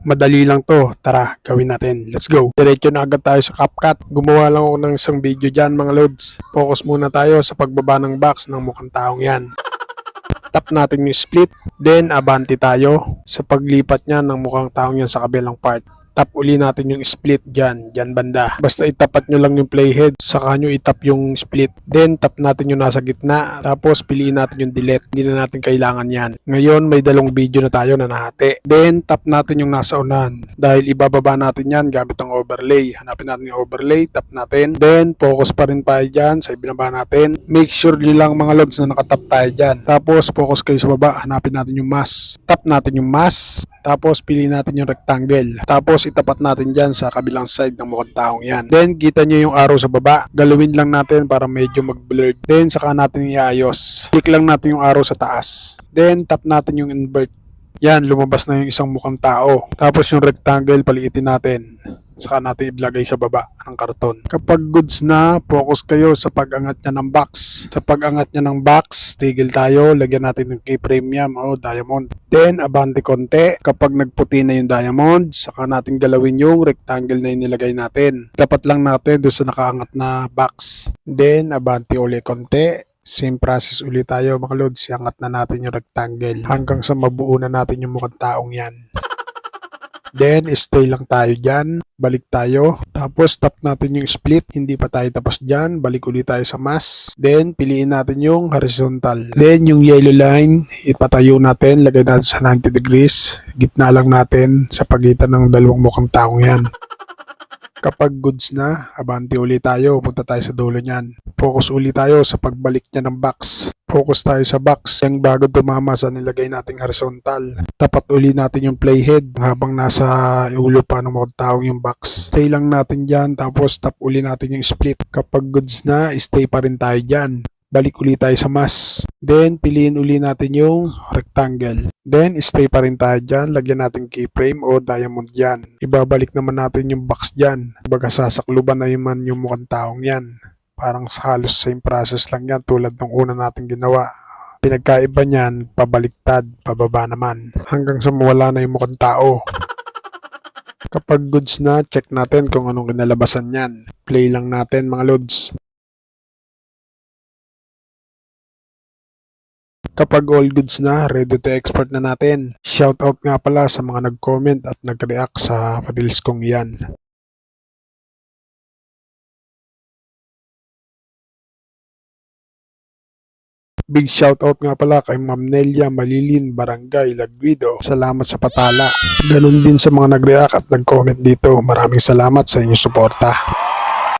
Madali lang to. Tara, gawin natin. Let's go. Diretso na agad tayo sa CapCut. Gumawa lang ako ng isang video dyan mga loads. Focus muna tayo sa pagbaba ng box ng mukhang taong yan. Tap natin yung split. Then, abanti tayo sa paglipat niya ng mukhang taong yan sa kabilang part. Tap uli natin yung split dyan, dyan banda. Basta itapat nyo lang yung playhead, saka nyo itap yung split. Then, tap natin yung nasa gitna. Tapos, piliin natin yung delete. Hindi na natin kailangan yan. Ngayon, may dalawang video na tayo na nahati. Then, tap natin yung nasa unahan. Dahil ibababa natin yan gamit ang overlay. Hanapin natin yung overlay, tap natin. Then, focus pa rin tayo dyan sa ibinaba natin. Make sure lang mga lods na nakatap tayo dyan. Tapos, focus kayo sa baba. Hanapin natin yung mask. Tap natin yung mask. Tapos, piliin natin yung rectangle. Tapos, itapat natin dyan sa kabilang side ng mukhang taong yan. Then, kita nyo yung arrow sa baba. Galawin lang natin para medyo mag-blur. Then, saka natin iayos. Click lang natin yung arrow sa taas. Then, tap natin yung invert. Yan, lumabas na yung isang mukhang tao. Tapos yung rectangle, paliitin natin. Saka natin ilagay sa baba ng karton. Kapag goods na, focus kayo sa pag-angat niya ng box. Sa pag-angat niya ng box, tigil tayo. Lagyan natin yung key premium o diamond. Then, abante konti. Kapag nagputi na yung diamond, saka natin galawin yung rectangle na yung nilagay natin. Tapat lang natin doon sa nakaangat na box. Then, abante uli konti. Same process ulit tayo mga lods. Iangat na natin yung rectangle hanggang sa mabuo na natin yung mukhang taong yan. Then, stay lang tayo dyan. Balik tayo. Tapos, tap natin yung split. Hindi pa tayo tapos dyan. Balik ulit tayo sa mask. Then, piliin natin yung horizontal. Then, yung yellow line, ipatayo natin. Lagay natin sa 90 degrees. Gitna lang natin sa pagitan ng dalawang mukhang taong yan. Kapag goods na, abanti uli tayo. Punta tayo sa dulo niyan. Focus uli tayo sa pagbalik niya ng box. Focus tayo sa box. Yung bago tumama sa nilagay nating horizontal. Tapat uli natin yung playhead habang nasa ulo pa ng mga taong yung box. Stay lang natin dyan. Tapos tap uli natin yung split. Kapag goods na, stay pa rin tayo dyan. Balik uli tayo sa mask. Then, piliin uli natin yung rectangle. Then, stay pa rin tayo dyan. Lagyan natin keyframe o diamond dyan. Ibabalik naman natin yung box dyan. Baga sasakluban na yun man yung mukhang taong yan. Parang halos same process lang yan tulad ng una natin ginawa. Pinagkaiba niyan, pabaliktad, pababa naman. Hanggang sa mawala na yung mukhang tao. Kapag goods na, check natin kung anong kinalabasan yan. Play lang natin mga loads. Kapag all goods na, ready to export na natin. Shoutout nga pala sa mga nag-comment at nag-react sa reels kong yan. Big shoutout nga pala kay Ma'am Nelia Malilin Barangay Lagwido. Salamat sa patala. Ganon din sa mga nag-react at nag-comment dito. Maraming salamat sa inyong suporta.